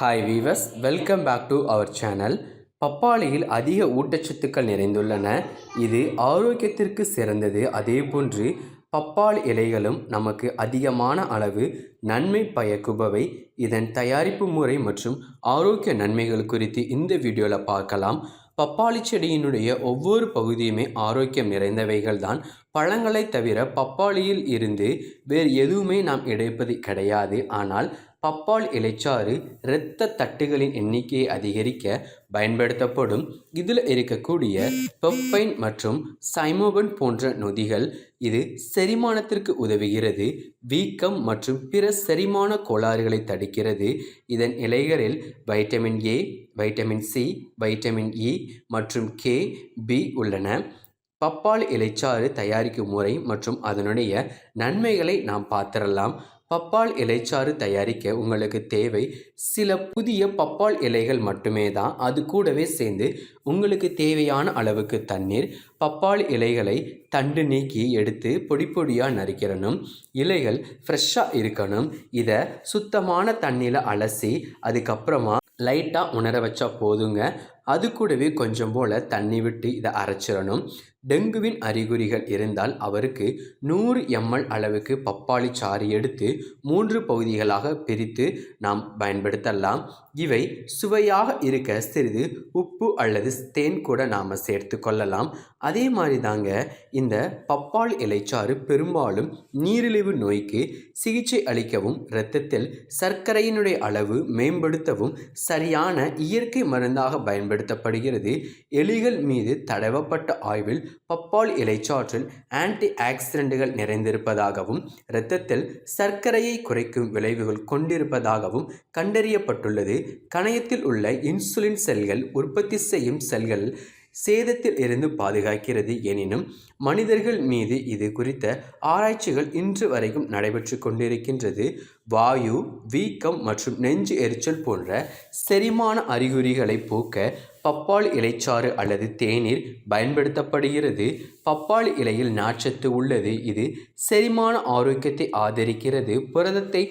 Hi viewers welcome back to our channel பப்பாளியில் அதிக ஊட்டச்சத்துக்கள் நிறைந்துள்ளன. இது ஆரோக்கியத்திற்கு சிறந்தது. அதேபோன்று பப்பாளி இலைகளும் நமக்கு அதிகமான அளவு நன்மை பயக்குபவை. இதன் தயாரிப்பு முறை மற்றும் ஆரோக்கிய நன்மைகள் குறித்து இந்த வீடியோவில் பார்க்கலாம். பப்பாளி செடியினுடைய ஒவ்வொரு பகுதியுமே ஆரோக்கியம் நிறைந்தவைகள் தான் பழங்களை தவிர பப்பாளியில் இருந்து வேறு எதுவுமே நாம் இடைப்பது கிடையாது. ஆனால் பப்பாள் இலைச்சாறு இரத்த தட்டுகளின் எண்ணிக்கையை அதிகரிக்க பயன்படுத்தப்படும். இதில் இருக்கக்கூடிய பெப்பைன் மற்றும் சைமோபன் போன்ற நொதிகள் இது செரிமானத்திற்கு உதவுகிறது. வீக்கம் மற்றும் பிற செரிமான கோளாறுகளை தடுக்கிறது. இதன் இலைகளில் vitamin A vitamin C vitamin E மற்றும் கே பி உள்ளன. பப்பாளி இலைச்சாறு தயாரிக்கும் முறை மற்றும் அதனுடைய நன்மைகளை நாம் பார்த்திடலாம். பப்பாள் இலைச்சாறு தயாரிக்க உங்களுக்கு தேவை சில புதிய பப்பாள் இலைகள் மட்டுமே தான். அது கூடவே சேர்ந்து உங்களுக்கு தேவையான அளவுக்கு தண்ணீர் பப்பாள் இலைகளை தண்டு நீக்கி எடுத்து பொடி பொடியாக நறுக்கிறணும் இலைகள் ஃப்ரெஷ்ஷாக இருக்கணும். இதை சுத்தமான தண்ணியில் அலசி அதுக்கப்புறமா லைட்டாக உணர வச்சா போதுங்க. அது கூடவே கொஞ்சம் போல் தண்ணி விட்டு இதை அரைச்சிடணும். டெங்குவின் அறிகுறிகள் இருந்தால் அவருக்கு நூறு எம்எல் அளவுக்கு பப்பாளி சாறு எடுத்து மூன்று பகுதிகளாக பிரித்து நாம் பயன்படுத்தலாம். இவை சுவையாக இருக்க சிறிது உப்பு அல்லது தேன் கூட நாம் சேர்த்து கொள்ளலாம். அதே மாதிரி தாங்க இந்த பப்பாளி இலைச்சாறு பெரும்பாலும் நீரிழிவு நோய்க்கு சிகிச்சை அளிக்கவும் இரத்தத்தில் சர்க்கரையினுடைய அளவு மேம்படுத்தவும் சரியான இயற்கை மருந்தாக பயன்படுத்தப்படுகிறது. எலிகள் மீது தடவப்பட்ட ஆய்வில் பப்பால் இலைச்சாற்றில் ஆன்டி ஆக்சிடென்ட்டுகள் நிறைந்திருப்பதாகவும் இரத்தத்தில் சர்க்கரையை குறைக்கும் விளைவுகள் கொண்டிருப்பதாகவும் கண்டறியப்பட்டுள்ளது. கணையத்தில் உள்ள இன்சுலின் செல்கள் உற்பத்தி செய்யும் செல்கள் சேதத்தில் இருந்து பாதுகாக்கிறது எனினும் மனிதர்கள் மீது இது குறித்த ஆராய்ச்சிகள் இன்று வரைக்கும் நடைபெற்று கொண்டிருக்கின்றது. வாயு வீக்கம் மற்றும் நெஞ்சு எரிச்சல் போன்ற செரிமான அறிகுறிகளை போக்க பப்பாள் இலைச்சாறு அல்லது தேநீர் பயன்படுத்தப்படுகிறது. பப்பாள் இலையில் நாச்சத்து உள்ளது. இது செரிமான ஆரோக்கியத்தை ஆதரிக்கிறது. புரதத்தை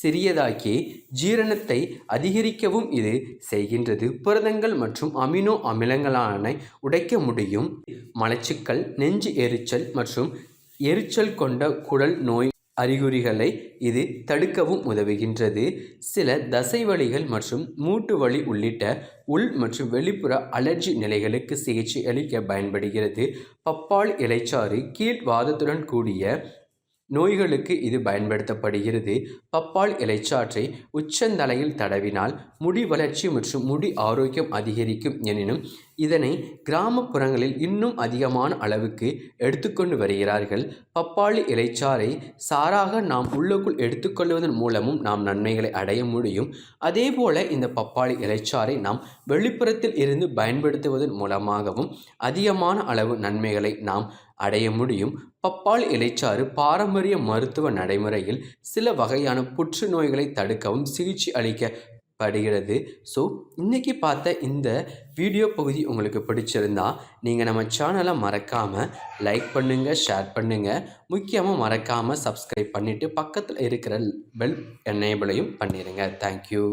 சிறியதாக்கி ஜீரணத்தை அதிகரிக்கவும் இது செய்கின்றது. புரதங்கள் மற்றும் அமினோ அமிலங்களான உடைக்க முடியும். மலச்சிக்கல் நெஞ்சு எரிச்சல் மற்றும் எரிச்சல் கொண்ட குடல் நோய் அறிகுறிகளை இது தடுக்கவும் உதவுகின்றது. சில தசைவலிகள் மற்றும் மூட்டு வலி உள்ளிட்ட உள் மற்றும் வெளிப்புற அலர்ஜி நிலைகளுக்கு சிகிச்சை அளிக்க பயன்படுகிறது. பப்பாள் இலைச்சாறு கீழ்வாதத்துடன் கூடிய நோய்களுக்கு இது பயன்படுத்தப்படுகிறது. பப்பாள் இலைச்சாற்றை உச்சந்தலையில் தடவினால் முடி வளர்ச்சி மற்றும் முடி ஆரோக்கியம் அதிகரிக்கும் எனினும் இதனை கிராமப்புறங்களில் இன்னும் அதிகமான அளவுக்கு எடுத்துக்கொண்டு வருகிறார்கள். பப்பாளி இலைச்சாறை சாராக நாம் உள்ளுக்குள் எடுத்துக்கொள்வதன் மூலமும் நாம் நன்மைகளை அடைய முடியும். அதேபோல இந்த பப்பாளி இலைச்சாறை நாம் வெளிப்புறத்தில் இருந்து பயன்படுத்துவதன் மூலமாகவும் அதிகமான அளவு நன்மைகளை நாம் அடைய முடியும். பப்பாள் இலைச்சாறு பாரம்பரிய மருத்துவ நடைமுறையில் சில வகையான புற்றுநோய்களை தடுக்கவும் சிகிச்சை அளிக்க படுகிறது ஸோ இன்றைக்கி பார்த்த இந்த வீடியோ பகுதி உங்களுக்கு பிடிச்சிருந்தா நீங்கள் நம்ம சேனலை மறக்காமல் லைக் பண்ணுங்கள் ஷேர் பண்ணுங்கள் முக்கியமாக மறக்காமல் சப்ஸ்கிரைப் பண்ணிவிட்டு பக்கத்தில் இருக்கிற பெல் என்னேபிளையும் பண்ணிடுங்க தேங்க்யூ